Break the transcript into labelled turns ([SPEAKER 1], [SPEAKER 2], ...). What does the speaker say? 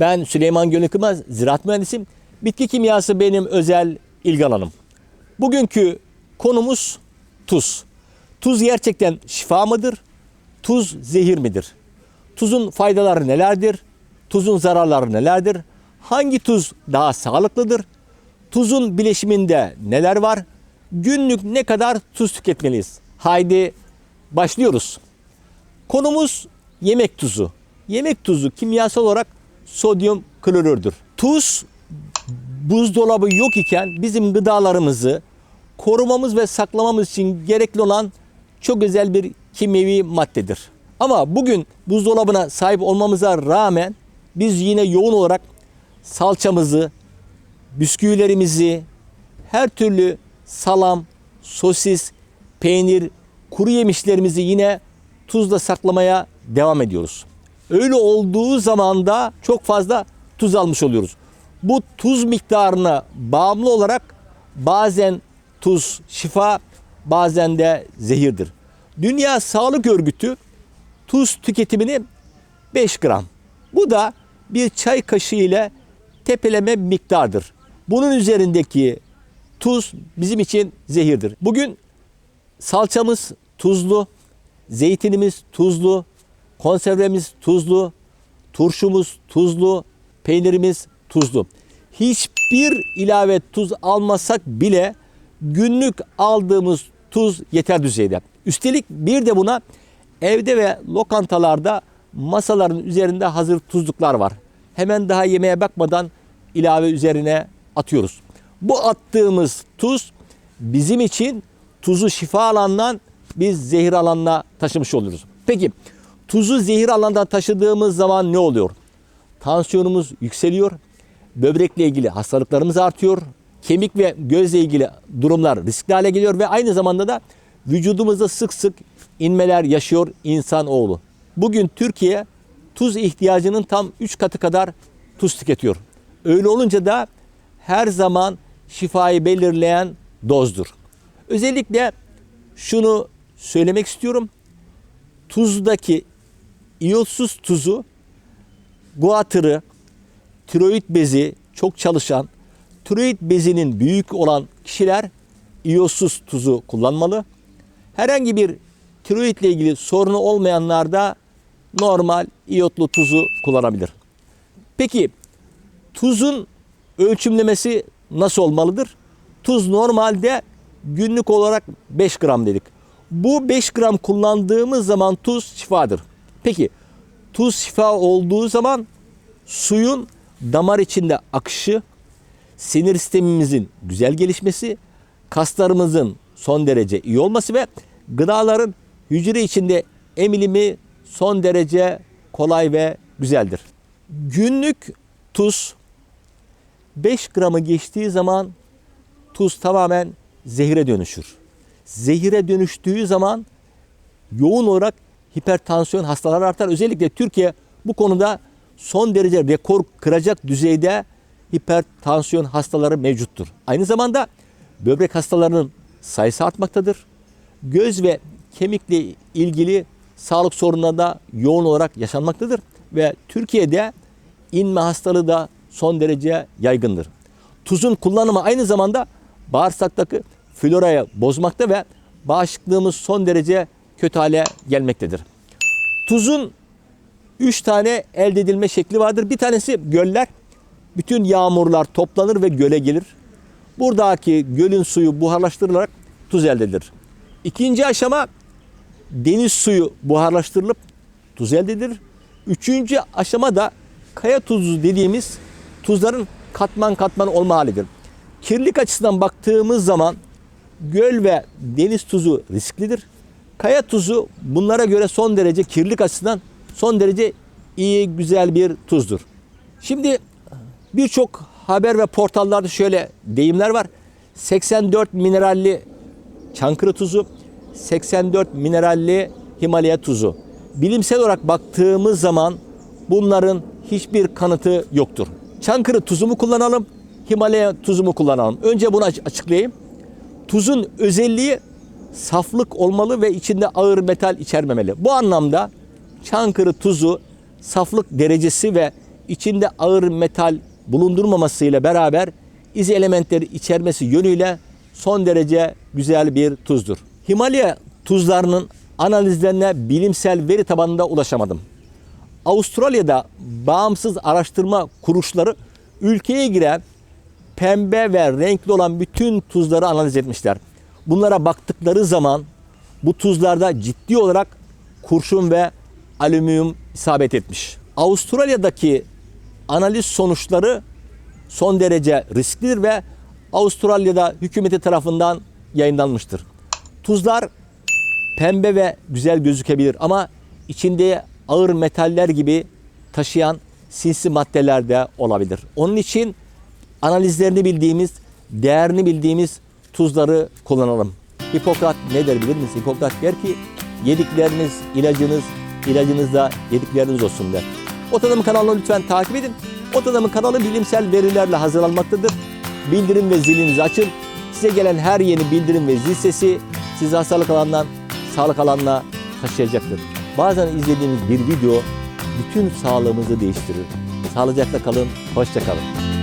[SPEAKER 1] Ben Süleyman Gönül ziraat mühendisiyim. Bitki kimyası benim özel ilgi alanım. Bugünkü konumuz tuz. Tuz gerçekten şifa mıdır? Tuz zehir midir? Tuzun faydaları nelerdir? Tuzun zararları nelerdir? Hangi tuz daha sağlıklıdır? Tuzun bileşiminde neler var? Günlük ne kadar tuz tüketmeliyiz? Haydi başlıyoruz. Konumuz yemek tuzu. Yemek tuzu kimyasal olarak sodyum klorürdür. Tuz buzdolabı yok iken bizim gıdalarımızı korumamız ve saklamamız için gerekli olan çok özel bir kimyevi maddedir. Ama bugün buzdolabına sahip olmamıza rağmen biz yine yoğun olarak salçamızı, bisküvilerimizi, her türlü salam, sosis, peynir, kuru yemişlerimizi yine tuzla saklamaya devam ediyoruz. Öyle olduğu zaman da çok fazla tuz almış oluyoruz. Bu tuz miktarına bağımlı olarak bazen tuz şifa, bazen de zehirdir. Dünya Sağlık Örgütü tuz tüketimini 5 gram. Bu da bir çay kaşığı ile tepeleme miktardır. Bunun üzerindeki tuz bizim için zehirdir. Bugün salçamız tuzlu, zeytinimiz tuzlu, konservemiz tuzlu, turşumuz tuzlu, peynirimiz tuzlu. Hiçbir ilave tuz almasak bile günlük aldığımız tuz yeter düzeyde. Üstelik bir de buna evde ve lokantalarda masaların üzerinde hazır tuzluklar var. Hemen daha yemeğe bakmadan ilave üzerine atıyoruz. Bu attığımız tuz bizim için tuzu şifa alandan biz zehir alanına taşımış oluruz. Peki tuzu zehir alandan taşıdığımız zaman ne oluyor? Tansiyonumuz yükseliyor. Böbrekle ilgili hastalıklarımız artıyor. Kemik ve gözle ilgili durumlar riskli hale geliyor ve aynı zamanda da vücudumuzda sık sık inmeler yaşıyor insanoğlu. Bugün Türkiye tuz ihtiyacının tam 3 katı kadar tuz tüketiyor. Öyle olunca da her zaman şifayı belirleyen dozdur. Özellikle şunu söylemek istiyorum. Tuzdaki iyotsuz tuzu guatırı, tiroid bezi çok çalışan, tiroid bezinin büyük olan kişiler iyotsuz tuzu kullanmalı. Herhangi bir tiroid ile ilgili sorunu olmayanlar da normal iyotlu tuzu kullanabilir. Peki tuzun ölçümlemesi nasıl olmalıdır? Tuz normalde günlük olarak 5 gram dedik. Bu 5 gram kullandığımız zaman tuz şifadır. Peki tuz şifa olduğu zaman suyun damar içinde akışı, sinir sistemimizin güzel gelişmesi, kaslarımızın son derece iyi olması ve gıdaların hücre içinde emilimi son derece kolay ve güzeldir. Günlük tuz 5 gramı geçtiği zaman tuz tamamen zehire dönüşür. Zehire dönüştüğü zaman yoğun olarak hipertansiyon hastaları artar. Özellikle Türkiye bu konuda son derece rekor kıracak düzeyde hipertansiyon hastaları mevcuttur. Aynı zamanda böbrek hastalarının sayısı artmaktadır. Göz ve kemikle ilgili sağlık sorunları da yoğun olarak yaşanmaktadır ve Türkiye'de inme hastalığı da son derece yaygındır. Tuzun kullanımı aynı zamanda bağırsaktaki florayı bozmakta ve bağışıklığımız son derece kötü hale gelmektedir. Tuzun 3 tane elde edilme şekli vardır. Bir tanesi göller. Bütün yağmurlar toplanır ve göle gelir. Buradaki gölün suyu buharlaştırılarak tuz elde edilir. İkinci aşama deniz suyu buharlaştırılıp tuz elde edilir. Üçüncü aşama da kaya tuzu dediğimiz tuzların katman katman olma halidir. Kirlilik açısından baktığımız zaman göl ve deniz tuzu risklidir. Kaya tuzu bunlara göre son derece kirlilik açısından son derece iyi, güzel bir tuzdur. Şimdi birçok haber ve portallarda şöyle deyimler var. 84 mineralli Çankırı tuzu, 84 mineralli Himalaya tuzu. Bilimsel olarak baktığımız zaman bunların hiçbir kanıtı yoktur. Çankırı tuzu mu kullanalım, Himalaya tuzu mu kullanalım? Önce bunu açıklayayım. Tuzun özelliği saflık olmalı ve içinde ağır metal içermemeli. Bu anlamda Çankırı tuzu saflık derecesi ve içinde ağır metal bulundurmamasıyla beraber iz elementleri içermesi yönüyle son derece güzel bir tuzdur. Himalaya tuzlarının analizlerine bilimsel veri tabanında ulaşamadım. Avustralya'da bağımsız araştırma kuruluşları ülkeye giren pembe ve renkli olan bütün tuzları analiz etmişler. Bunlara baktıkları zaman bu tuzlarda ciddi olarak kurşun ve alüminyum isabet etmiş. Avustralya'daki analiz sonuçları son derece risklidir ve Avustralya'da hükümeti tarafından yayınlanmıştır. Tuzlar pembe ve güzel gözükebilir ama içinde ağır metaller gibi taşıyan sinsi maddeler de olabilir. Onun için analizlerini bildiğimiz, değerini bildiğimiz tuzları kullanalım. Hipokrat ne der bilir misin? Hipokrat der ki yedikleriniz ilacınız, ilacınız da yedikleriniz olsun der. Ot Adamı kanalını lütfen takip edin. Ot Adamı kanalı bilimsel verilerle hazırlanmaktadır. Bildirim ve zilinizi açın. Size gelen her yeni bildirim ve zil sesi sizi hastalık alanından sağlık alanına taşıyacaktır. Bazen izlediğiniz bir video bütün sağlığımızı değiştirir. Sağlıcakla kalın, hoşça kalın.